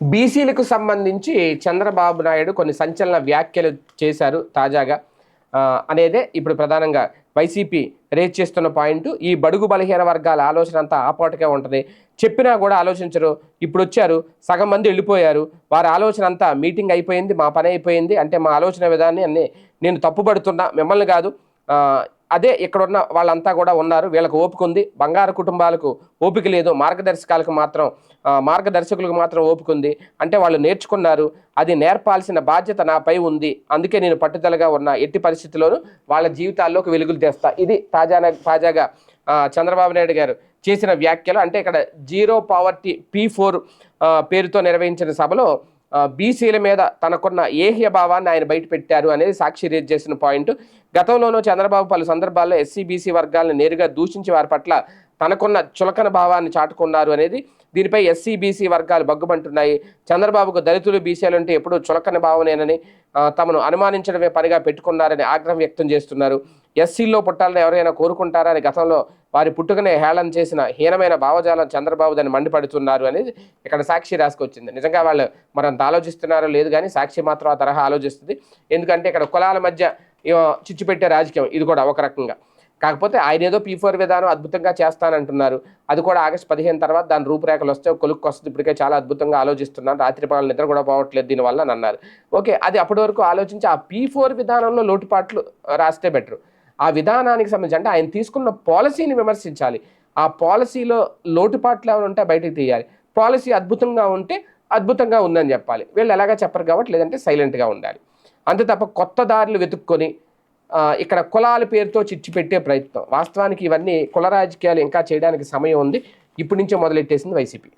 బీసీలకు సంబంధించి చంద్రబాబు నాయుడు కొన్ని సంచలన వ్యాఖ్యలు చేశారు తాజాగా. అనేదే ఇప్పుడు ప్రధానంగా వైసీపీ రేజ్ చేస్తున్న పాయింట్ ఈ బడుగు బలహీన వర్గాల ఆలోచన అంతా ఆపాటుగా ఉంటుంది. చెప్పినా కూడా ఆలోచించరు. ఇప్పుడు వచ్చారు సగం మంది వెళ్ళిపోయారు. వారి ఆలోచన అంతా మీటింగ్ అయిపోయింది మా పని అయిపోయింది. అంటే మా ఆలోచన విధాన్ని అన్ని నేను తప్పుపడుతున్నా మిమ్మల్ని కాదు. అదే ఇక్కడ ఉన్న వాళ్ళంతా కూడా ఉన్నారు. వీళ్ళకి ఓపిక ఉంది. బంగారు కుటుంబాలకు ఓపిక లేదు. మార్గదర్శకాలకు మాత్రం మార్గదర్శకులకు మాత్రం ఓపిక ఉంది. అంటే వాళ్ళు నేర్చుకున్నారు. అది నేర్పాల్సిన బాధ్యత నాపై ఉంది. అందుకే నేను పట్టుదలగా ఉన్న ఎట్టి పరిస్థితుల్లోనూ వాళ్ళ జీవితాల్లోకి వెలుగులు తెస్తా. ఇది తాజా తాజాగా చంద్రబాబు నాయుడు గారు చేసిన వ్యాఖ్యలు. అంటే ఇక్కడ జీరో పావర్టీ పీ ఫోర్ పేరుతో నిర్వహించిన సభలో బీసీల మీద తనకున్న ఏహ్య భావాన్ని ఆయన బయట పెట్టారు అనేది సాక్షి రేజ్ చేసిన పాయింట్. గతంలోనూ చంద్రబాబు పలు సందర్భాల్లో ఎస్సీ బీసీ వర్గాలను నేరుగా దూషించి వారి పట్ల తనకున్న చులకన భావాన్ని చాటుకున్నారు అనేది దీనిపై ఎస్సీ బీసీ వర్గాలు బగ్గుమంటున్నాయి. చంద్రబాబుకు దళితులు బీసీలు అంటే ఎప్పుడూ చులకన భావనేనని తమను అనుమానించడమే పనిగా పెట్టుకున్నారని ఆగ్రహం వ్యక్తం చేస్తున్నారు. ఎస్సీల్లో పుట్టాలని ఎవరైనా కోరుకుంటారా అని గతంలో వారి పుట్టుకనే హేళన చేసిన హీనమైన భావజాలం చంద్రబాబు దాన్ని మండిపడుతున్నారు అనేది ఇక్కడ సాక్షి రాసుకొచ్చింది. నిజంగా వాళ్ళు మరంత ఆలోచిస్తున్నారో లేదు కానీ సాక్షి మాత్రం ఆ తరహా ఆలోచిస్తుంది. ఎందుకంటే ఇక్కడ కులాల మధ్య చిచ్చుపెట్టే రాజకీయం ఇది కూడా ఒక రకంగా. కాకపోతే ఆయన ఏదో పీ ఫోర్ విధానం అద్భుతంగా చేస్తానంటున్నారు. అది కూడా ఆగస్టు పదిహేను తర్వాత దాని రూపురేఖలు వస్తే కొలుక్కు వస్తుంది. ఇప్పటికే చాలా అద్భుతంగా ఆలోచిస్తున్నాను. రాత్రి పాలన నిద్ర కూడా పోవట్లేదు దీనివల్ల అని అన్నారు. ఓకే అది అప్పటి వరకు ఆలోచించి ఆ పీ ఫోర్ విధానంలో లోటుపాట్లు రాస్తే బెటర్. ఆ విధానానికి సంబంధించి అంటే ఆయన తీసుకున్న పాలసీని విమర్శించాలి. ఆ పాలసీలో లోటుపాట్లు ఏమైనా ఉంటే బయటకు తీయాలి. పాలసీ అద్భుతంగా ఉంటే అద్భుతంగా ఉందని చెప్పాలి. వీళ్ళు ఎలాగా చెప్పరు కాబట్టి లేదంటే సైలెంట్గా ఉండాలి. అంతే తప్ప కొత్త దారులు వెతుక్కొని ఇక్కడ కులాల పేరుతో చిచ్చు పెట్టే ప్రయత్నం. వాస్తవానికి ఇవన్నీ కుల రాజకీయాలు ఇంకా చేయడానికి సమయం ఉంది. ఇప్పటి నుంచే మొదలెట్టేసింది వైసీపీ.